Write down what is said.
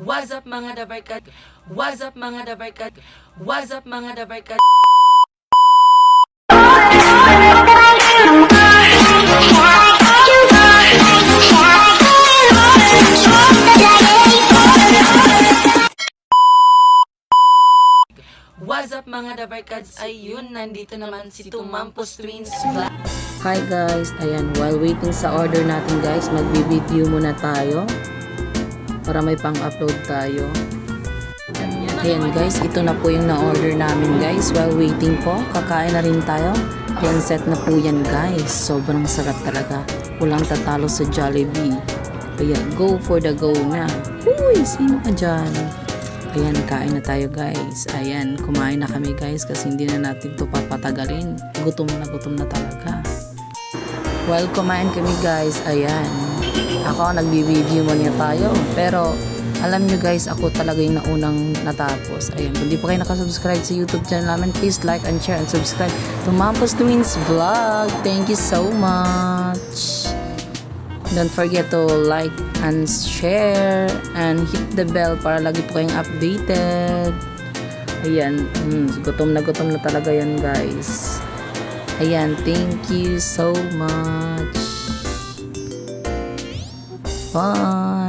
What's up mga dabarkat? What's up mga dabarkat? What's up mga dabarkat? What's up mga dabarkads? Ayun, nandito naman si Tumampos Twins. Hi guys, ayan, while waiting sa order natin guys, magbi-video muna tayo para may pang-upload tayo. Ayan guys, ito na po yung na-order namin guys. While waiting po, kakain na rin tayo. Ayan, set na po yan guys. Sobrang sarap talaga. Walang tatalo sa Jollibee. Kaya go for the go na. Uy, sino ka dyan? Ayan, kain na tayo guys. Ayan, kumain na kami guys kasi hindi na natin to papatagalin. Gutom na gutom na talaga. While kumain kami guys, ayan. Ako, nagbi-video muna tayo. Pero, alam nyo guys, ako talaga yung naunang natapos. Ayan, kung di pa kayo nakasubscribe sa YouTube channel namin, please like and share and subscribe to Mampos Twins Vlog. Thank you so much. Don't forget to like and share and hit the bell para lagi po kayong updated. Ayan, mm, gutom na gutom na talaga yan guys. Ayan, thank you so much. Bye!